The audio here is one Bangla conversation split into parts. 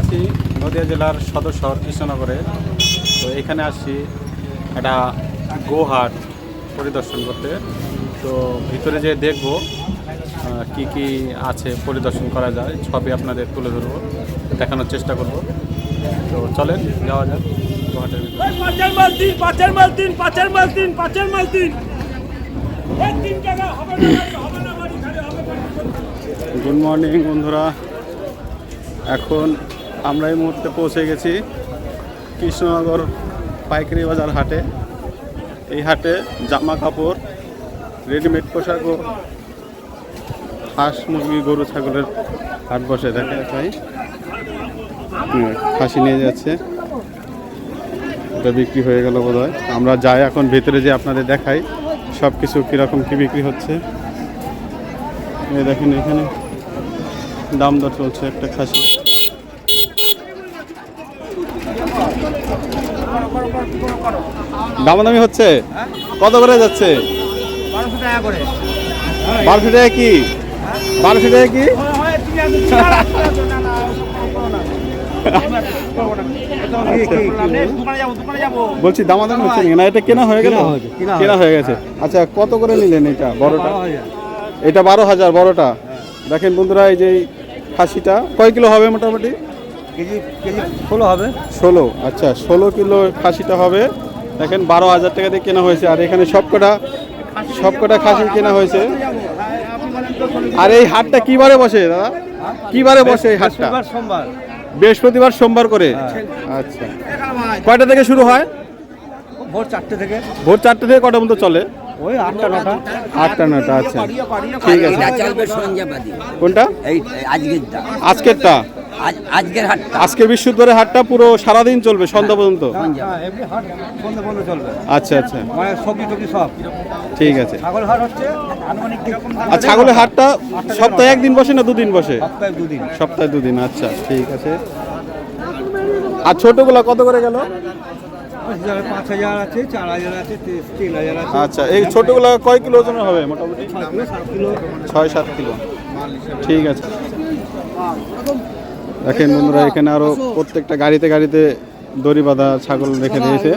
আছি নদিয়া জেলার সদর শহর কৃষ্ণনগরে। তো এখানে আসছি একটা গোহাট পরিদর্শন করতে। তো ভিতরে যে দেখব কি কি আছে পরিদর্শন করা যায় সবই আপনাদের তুলে ধরবো দেখানোর চেষ্টা করব। তো চলেন যাওয়া যাক গোহাটের। গুড মর্নিং বন্ধুরা। এখন আমরা এই মুহূর্তে পৌঁছে গেছি কৃষ্ণনগর পাইকারি বাজার হাটে। এই হাটে জামা কাপড় রেডিমেড পোশাক ও হাঁস মুরগি, গরু, ছাগলের হাট বসে। দেখা তাই খাসি নিয়ে যাচ্ছে। এটা বিক্রি হয়ে গেল বোধ আমরা যাই এখন ভেতরে যে আপনাদের দেখাই সব কিছু কীরকম কী বিক্রি হচ্ছে। দেখেন এখানে দাম দর চলছে একটা খাসি। দামাদামি হচ্ছে? কত করে যাচ্ছে? বারোশো টাকা করে। বারোশো টাকা কি? বারোশো টাকা কি হয়। বলছি দামাদামি হচ্ছে? না এটা কেনা হয়ে গেল? কেনা হয়ে গেছে। আচ্ছা কত করে নিলেন এটা বড়টা? এটা বারো হাজার বড়টা। দেখেন বন্ধুরা এই যে খাসিটা কয় কিলো হবে মোটামুটি? কেজি কেজি ষোলো হবে। ষোলো আচ্ছা ষোলো কিলো খাসিটা হবে। দেখেন বারো হাজার টাকা দিয়ে কেনা হয়েছে। আর এখানে সবকটা সবকটা খাসি কেনা হয়েছে। আর এই হাটটা কি বারে বসে দাদা? কি বারে বসে এই হাটটা? সোমবার। বৃহস্পতিবার সোমবার করে? আচ্ছা। কয়টা থেকে শুরু হয়? ভোর চারটে থেকে। ভোর চারটে থেকে কটা পর্যন্ত চলে? ওই আটটা নটা। আটটা নটা আচ্ছা। ঠিক আছে। কোনটা? আজকেরটা। আজকেরটা? আজ আজকের হাটটা। আজকে বৃহস্পতিবারের হাটটা পুরো সারাদিন চলবে সন্ধ্যা পর্যন্ত? হ্যাঁ, এমনি হাট সন্ধ্যে বন্ধ চলবে। আচ্ছা আচ্ছা। মানে সবজি টবজি সব। ঠিক আছে। ছাগল হাট হচ্ছে আর ছাগলের হাটটা সপ্তাহে একদিন বসে না দুদিন বসে? সপ্তাহে দুদিন। সপ্তাহে দুদিন আচ্ছা ঠিক আছে। আর ছোটগুলা কত করে গেল? আচ্ছা এই ছোটগুলা কয় কিলো ওজন হবে মোটামুটি? ছয় সাত কিলো। ঠিক আছে। দেখেন বন্ধুরা এখানে আরও প্রত্যেকটা গাড়িতে গাড়িতে দড়ি বাঁধা ছাগল রেখে দিয়েছে।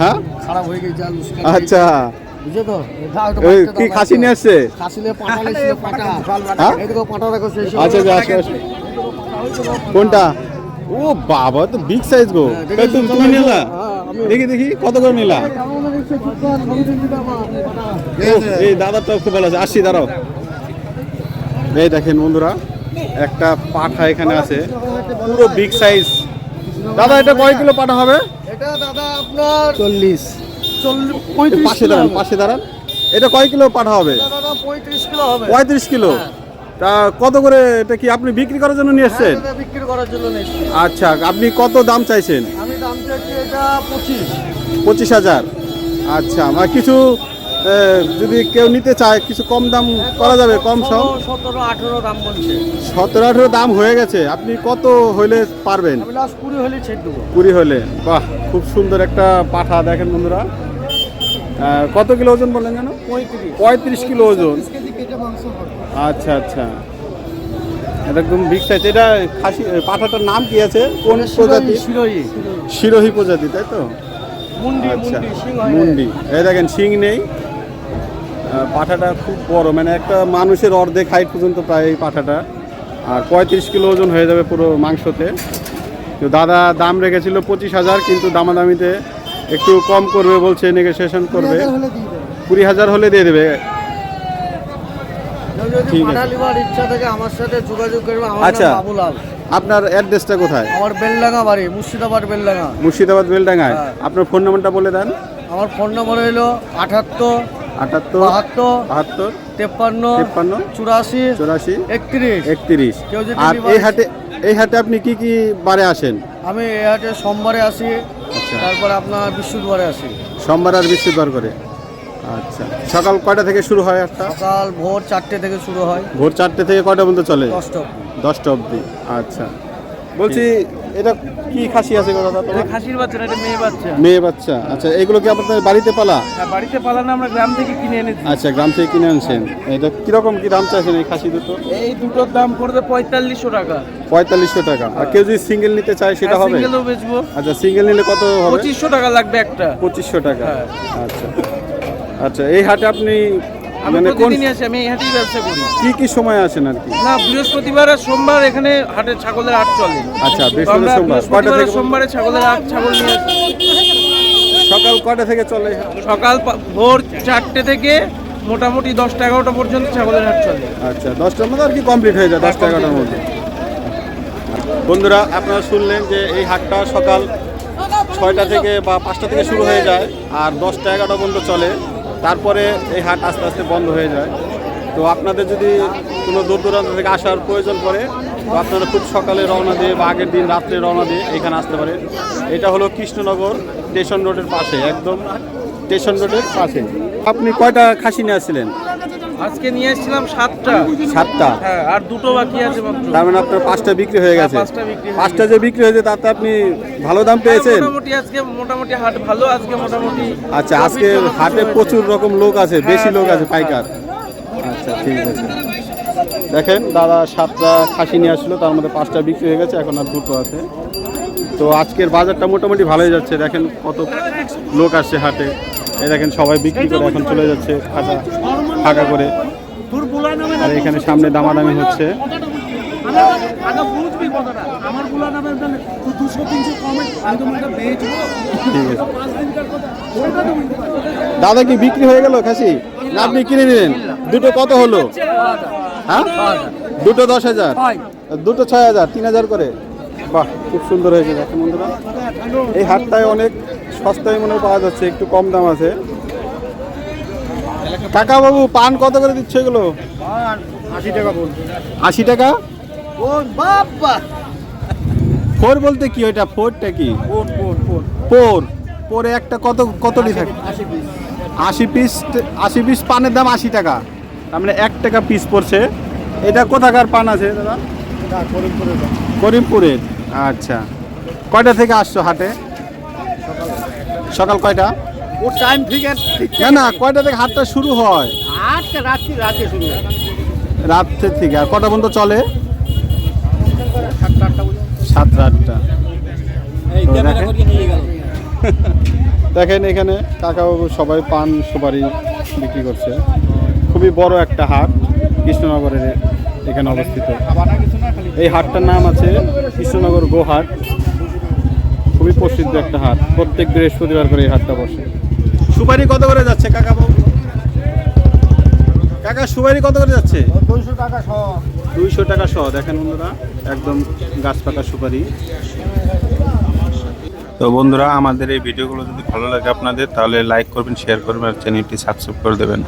হ্যাঁ? আচ্ছা। তো কি খাসি নিয়ে আসছে? হ্যাঁ? আচ্ছা আচ্ছা আসো কোনটা? ও বাবা তো বিগ সাইজ গো। দেখে তুমি তুমি নিলা? হ্যাঁ, দেখি দেখি কত করে নিলা? এই দাদাটা খুব ভালো আছে। আসছি দাঁড়াও। এই দেখেন বন্ধুরা একটা পাঠা এখানে আছে। পুরো বিগ সাইজ দাদা এটা কয় কিলো পাঠা হবে? এটা দাদা আপনার চল্লিশ। চল্লিশ পাশে দাঁড়ান পাশে দাঁড়ান। এটা কয় কিলো পাঠা হবে? দাদা পঁয়ত্রিশ কিলো হবে। পঁয়ত্রিশ কিলো। তা কত করে এটা কি আপনি বিক্রি করার জন্য নিয়ে এসছেন? হ্যাঁ, বিক্রি করার জন্য আচ্ছা আপনি কত দাম চাইছেন? আমি দাম চাইছি এটা পঁচিশ। পঁচিশ হাজার। আচ্ছা আমার কিছু যদি কেউ নিতে চায় কিছু কম দাম করা যাবে কম সম? ষোলো, সতেরো আঠেরো দাম বলছে। সতেরো আঠেরো দাম হয়ে গেছে। আপনি কত হইলে পারবেন? কুড়ি হলে ছেড়ে দেবো। কুড়ি হলে বাহ খুব সুন্দর একটা পাঠা দেখেন বন্ধুরা। কত কিলো ওজন বললেন যেন? পঁয়ত্রিশ। কিলো ওজন। আচ্ছা আচ্ছা। এটা একদম বিগ সাইজ এটা খাসি পাঠাটার নাম কি আছে? কোন প্রজাতি শিরোই শিরোহী। প্রজাতি তাই তো? মুন্ডি আচ্ছা মুন্ডি হয়। মুন্ডি। এই দেখেন শিং নেই। পাঠাটা খুব বড় মানে একটা মানুষের অর্ধেক হাইট পর্যন্ত প্রায় এই পাঠাটা। আর পঁয়ত্রিশ কিলো ওজন হয়ে যাবে পুরো মাংসতে। তো দাদা দাম রেখেছিল পঁচিশ হাজার কিন্তু দামাদামিতে একটু কম করবে বলছে নেগোসিয়েশন করবে। কুড়ি হাজার হলে দিয়ে দেবে। ঠিক আছে। পাঠা লিবার ইচ্ছা থাকে আমার সাথে যোগাযোগ করবে আচ্ছা। আপনার অ্যাড্রেসটা কোথায়? আমার বেলডাঙ্গা বাড়ি মুর্শিদাবাদ বেলডাঙ্গা। মুর্শিদাবাদ বেলডাঙ্গায়। হ্যাঁ। আপনার ফোন নাম্বারটা বলে দেন। আমার ফোন নম্বর হলো আঠাত্তর আটাত্তর বাহাত্তর বাহাত্তর তেপ্পান্ন তিপ্পান্ন চুরাশি চৌরাশি একত্রিশ। একত্রিশ। কেউ যদি আর এই হাটে এই হাটে আপনি কি কি বারে আসেন? আমি এই হাটে সোমবারে আসি আচ্ছা। তারপর আপনার বৃহস্পতিবারে আসি। সোমবার আর বৃহস্পতিবার করে। আচ্ছা। সকাল কয়টা থেকে শুরু হয় একটা সকাল ভোর চারটে থেকে শুরু হয়। ভোর চারটে থেকে কয়টা পর্যন্ত চলে? দশটা অবধি। দশটা অবধি। আচ্ছা। বলছি এটা কি খাসি আছে গো দাদা তোমার? খাসির বাচ্চা না এটা মেয়ে বাচ্চা। মেয়ে বাচ্চা। আচ্ছা এগুলো কি আপনাদের বাড়িতে পালা? হ্যাঁ বাড়িতে পালানো আমরা গ্রাম থেকে কিনে এনেছি। আচ্ছা গ্রাম থেকে কিনে আনছেন। এটা কীরকম কি দাম চাইছেন এই খাসি দুটো? এই দুটোর দাম পড়বে পঁয়তাল্লিশশো টাকা। পঁয়তাল্লিশশো টাকা। আর কেউ যদি সিঙ্গেল নিতে চায় সেটা হবে? সিঙ্গেলও বেচবো। আচ্ছা সিঙ্গেল নিলে কত হবে? পঁচিশশো টাকা লাগবে একটা। পঁচিশশো টাকা। হ্যাঁ। আচ্ছা। আচ্ছা এই হাটে আপনি মানে কোন প্রতিদিনই আসি আমি এই হাটেই ব্যবসা করি। কি কি সময় আসেন আর কি? না বৃহস্পতিবার আর সোমবার এখানে হাটে ছাগলের হাট চলে। আচ্ছা তো বৃহস্পতি আমরা সোমবার। বৃহস্পতিবার আর থেকে সোমবারে ছাগলের হাট ছাগল নিয়ে আসি। সকাল কয়টা থেকে চলে? সকাল পা- ভোর চারটে থেকে মোটামুটি দশটা এগারোটা পর্যন্ত ছাগলের হাট চলে। আচ্ছা দশটার মধ্যে আর কি কমপ্লিট হয়ে যায় দশটা এগারোটার মধ্যে? বন্ধুরা আপনারা শুনলেন যে এই হাটটা সকাল ছয়টা থেকে বা পাঁচটা থেকে শুরু হয়ে যায় আর দশটা এগারোটা পর্যন্ত চলে। তারপরে এই হাট আস্তে আস্তে বন্ধ হয়ে যায়। তো আপনাদের যদি কোনো দূর দূরান্ত থেকে আসার প্রয়োজন পড়ে, তো আপনারা খুব সকালে রওনা দিয়ে বা আগের দিন রাত্রে রওনা দিয়ে এখানে আসতে পারে। এটা হলো কৃষ্ণনগর স্টেশন রোডের পাশে, একদম স্টেশন রোডের পাশে। আপনি কয়টা খাসি নিয়ে আসছিলেন? আজকে নিয়ে এসেছিলাম সাতটা। সাতটা। হ্যাঁ আর দুটো বাকি আছে মাত্র। তার মানে আপনার পাঁচটা বিক্রি হয়ে গেছে। হ্যাঁ, পাঁচটা বিক্রি পাঁচটা যে বিক্রি হয়েছে তাতে আপনি ভালো দাম পেয়েছেন? মোটামুটি আজকে মোটামুটি হাট ভালো আজকে মোটামুটি আচ্ছা আজকে হাটে প্রচুর রকম লোক আছে বেশি হ্যাঁ, লোক হ্যাঁ, আছে পাইকার। আচ্ছা ঠিক আছে। দেখেন দাদা সাতটা খাসি নিয়ে আসলো তার মধ্যে পাঁচটা বিক্রি হয়ে গেছে এখন আর দুটো আছে। তো আজকের বাজারটা মোটামুটি ভালোই যাচ্ছে দেখেন কত লোক আসছে হাটে। এই দেখেন সবাই বিক্রি করে এখন চলে যাচ্ছে ফাঁকা ফাঁকা করে। আর এখানে সামনে দামাদামি হচ্ছে। দাদা কি বিক্রি হয়ে গেল খাসি? না, আপনি কিনে নিলেন। দুটো কত হলো? হ্যাঁ? দুটো দশ হাজার। দুটো ছয় হাজার, তিন হাজার করে। বাহ, খুব সুন্দর হয়েছে এই হাটটায় অনেক সস্তায় মনে পাওয়া যাচ্ছে, একটু কম দাম আছে। কাকা বাবু পান কত করে দিচ্ছে এগুলো? আশি টাকা বল। আশি টাকা? ও বাবা ফোর বলতে কি ওইটা? ফোরটা কি? ফোর পরে একটা কত কতটি থাকে আশি পিস। আশি পিস পানের দাম আশি টাকা। তার মানে এক টাকা পিস পড়ছে। এটা কোথাকার পান আছে দাদা? করিমপুরের আচ্ছা। কয়টা থেকে আসছো হাটে? সকাল কয়টা? ও টাইম ঠিক আছে। ঠিক না না কয়টা থেকে হাটটা শুরু হয়? আটটা রাত্রি রাতে শুরু হয়। রাত্রের থেকে আর কটা পর্যন্ত চলে? সাতটা আটটা দেখেন- এখানে কাকাবাবু সবাই পান সুপারি বিক্রি করছে। খুবই বড় একটা হাট কৃষ্ণনগরের এখানে অবস্থিত। এই হাটটার নাম আছে কৃষ্ণনগর গোহাট। খুবই প্রসিদ্ধ একটা হাট। প্রত্যেক বৃহস্পতিবার করে এই হাটটা বসে। সুপারি কত করে যাচ্ছে কাকা বাবু কাকা সুপারি কত করে যাচ্ছে? দুইশো টাকা সহ। দুইশো টাকা সহ দেখেন বন্ধুরা একদম গাছ পাকা সুপারি। তো বন্ধুরা আমাদের এই ভিডিওগুলো যদি ভালো লাগে আপনাদের তাহলে লাইক করবেন শেয়ার করবেন আর চ্যানেলটি সাবস্ক্রাইব করে দেবেন।